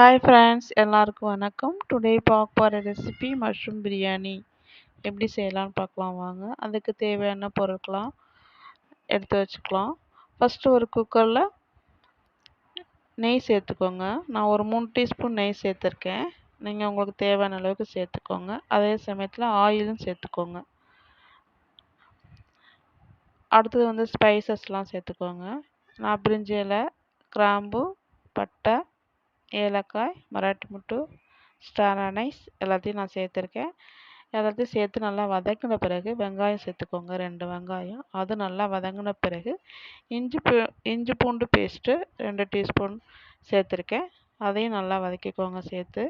Hi friends எல்லாருக்கும் வணக்கம். Today பார்க்க போகிற ரெசிபி மஷ்ரூம் பிரியாணி எப்படி செய்யலாம்னு பார்க்கலாம் வாங்க. அதுக்கு தேவையான பொருட்களாம் எடுத்து வச்சுக்கலாம். ஃபஸ்ட்டு ஒரு குக்கரில் நெய் சேர்த்துக்கோங்க. நான் ஒரு மூணு டீஸ்பூன் நெய் சேர்த்துருக்கேன். நீங்கள் உங்களுக்கு தேவையான அளவுக்கு சேர்த்துக்கோங்க. அதே சமயத்தில் ஆயிலும் சேர்த்துக்கோங்க. அடுத்தது வந்து ஸ்பைசஸ்லாம் சேர்த்துக்கோங்க. நான் பிரிஞ்சி இலை கிராம்பு பட்டை ஏலக்காய் மராட்டி முட்டு ஸ்டார் அனைஸ் எல்லாத்தையும் நான் சேர்த்துருக்கேன். எல்லாத்தையும் சேர்த்து நல்லா வதக்கின பிறகு வெங்காயம் சேர்த்துக்கோங்க. ரெண்டு வெங்காயம். அது நல்லா வதங்கின பிறகு இஞ்சி பூ இஞ்சி பூண்டு பேஸ்ட்டு ரெண்டு டீஸ்பூன் சேர்த்துருக்கேன். அதையும் நல்லா வதக்கிக்கோங்க சேர்த்து.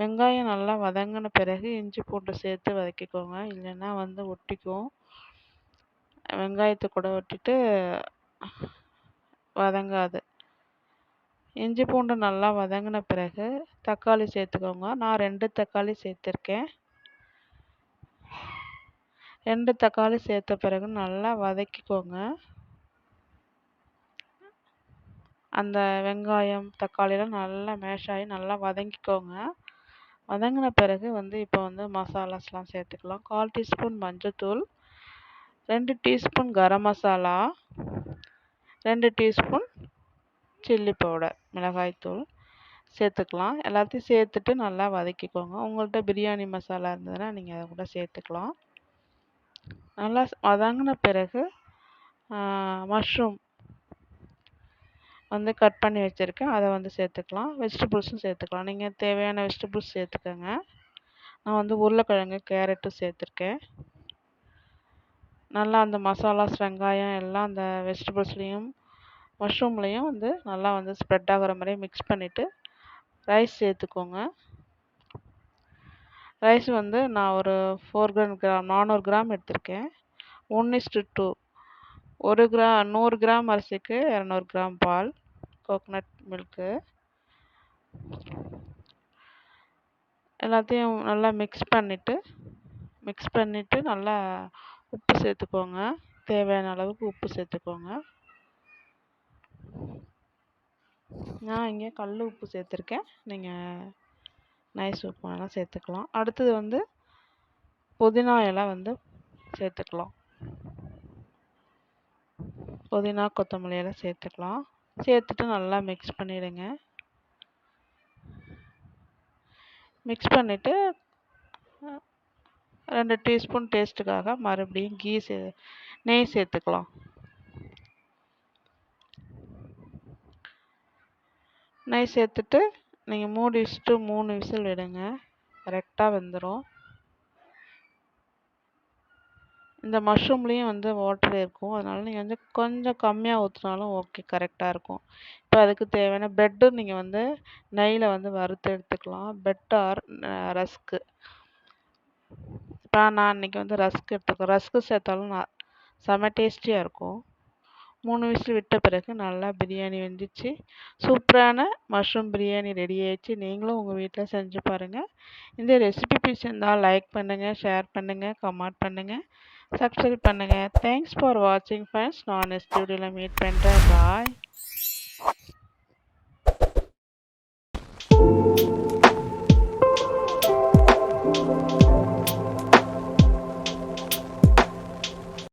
வெங்காயம் நல்லா வதங்கின பிறகு இஞ்சி பூண்டு சேர்த்து வதக்கிக்கோங்க. இல்லைன்னா வந்து ஒட்டிக்கும். வெங்காயத்தை கூட ஒட்டிட்டு வதங்காது. இஞ்சி பூண்டு நல்லா வதங்கின பிறகு தக்காளி சேர்த்துக்கோங்க. நான் ரெண்டு தக்காளி சேர்த்துருக்கேன். ரெண்டு தக்காளி சேர்த்த பிறகு நல்லா வதக்கிக்கோங்க. அந்த வெங்காயம் தக்காளியெலாம் நல்லா மேஷ் ஆகி நல்லா வதங்கிக்கோங்க. வதங்கின பிறகு வந்து இப்போ வந்து மசாலாஸ்லாம் சேர்த்துக்கலாம். கால் டீஸ்பூன் மஞ்சத்தூள் ரெண்டு டீஸ்பூன் கரம் மசாலா ரெண்டு டீஸ்பூன் சில்லி பவுடர் மிளகாய்த்தூள் சேர்த்துக்கலாம். எல்லாத்தையும் சேர்த்துட்டு நல்லா வதக்கிக்கோங்க. உங்கள்கிட்ட பிரியாணி மசாலா இருந்ததுன்னா நீங்கள் அதை கூட சேர்த்துக்கலாம். நல்லா வதங்கின பிறகு மஷ்ரூம் வந்து கட் பண்ணி வச்சுருக்கேன். அதை வந்து சேர்த்துக்கலாம். வெஜிடபிள்ஸும் சேர்த்துக்கலாம். நீங்கள் தேவையான வெஜிடபிள்ஸ் சேர்த்துக்கோங்க. நான் வந்து உருளைக்கிழங்கு கேரட்டும் சேர்த்துருக்கேன். நல்லா அந்த மசாலாஸ் வெங்காயம் எல்லாம் அந்த வெஜிடபிள்ஸ்லேயும் மஷ்ரூம்லேயும் வந்து நல்லா வந்து ஸ்ப்ரெட் ஆகிற மாதிரி மிக்ஸ் பண்ணிவிட்டு ரைஸ் சேர்த்துக்கோங்க. ரைஸ் வந்து நான் ஒரு ஃபோர் கிராம் நானூறு கிராம் எடுத்திருக்கேன். ஒன் இஸ்டு டூ ஒரு கிரா நூறு கிராம் அரிசிக்கு இரநூறு கிராம் பால் கோகனட் மில்க்கு எல்லாத்தையும் நல்லா மிக்ஸ் பண்ணிவிட்டு மிக்ஸ் பண்ணிவிட்டு நல்லா உப்பு சேர்த்துக்கோங்க. தேவையான அளவுக்கு உப்பு சேர்த்துக்கோங்க. நான் இங்கே கல் உப்பு சேர்த்துருக்கேன். நீங்கள் நைஸ் உப்பு வேணால் சேர்த்துக்கலாம். அடுத்தது வந்து புதினா இலை வந்து சேர்த்துக்கலாம். புதினா கொத்தமல்லி இலை சேர்த்துக்கலாம். சேர்த்துட்டு நல்லா மிக்ஸ் பண்ணிவிடுங்க மிக்ஸ் பண்ணிவிட்டு ரெண்டு டீஸ்பூன் டேஸ்ட்டுக்காக மறுபடியும் கீ சே நெய் சேர்த்துக்கலாம். நெய் சேர்த்துட்டு நீங்கள் மூடி வச்சுட்டு மூணு விசில் விடுங்க. கரெக்டாக வெந்துடும் இந்த மஷ்ரூம்லேயும் வந்து வாட்டர் இருக்கும். அதனால் நீங்கள் வந்து கொஞ்சம் கம்மியாக ஊற்றினாலும் ஓகே கரெக்டாக இருக்கும். இப்போ அதுக்கு தேவையான ப்ரெட்டு நீங்கள் வந்து நெய்யில் வந்து வறுத்து எடுத்துக்கலாம். பெட் ஆர் ரஸ்க்கு இப்போ நான் இன்றைக்கி வந்து ரஸ்க் எடுத்துக்கிறேன். ரஸ்க்கு சேர்த்தாலும் நான் செம்ம டேஸ்டியாக இருக்கும். மூணு விசில் விட்ட பிறகு நல்லா பிரியாணி வெந்துச்சு. சூப்பரான மஷ்ரூம் பிரியாணி ரெடி ஆயிடுச்சு. நீங்களும் உங்கள் வீட்டில் செஞ்சு பாருங்கள் இந்த ரெசிபி பிடிச்சிருந்தால் லைக் பண்ணுங்கள் ஷேர் பண்ணுங்கள் கமெண்ட் பண்ணுங்கள் சப்ஸ்கிரைப் பண்ணுங்கள் தேங்க்ஸ் ஃபார் வாட்சிங் ஃப்ரெண்ட்ஸ் நான் ஸ்டூடியோவில் மீட் பண்ணுறேன் பாய்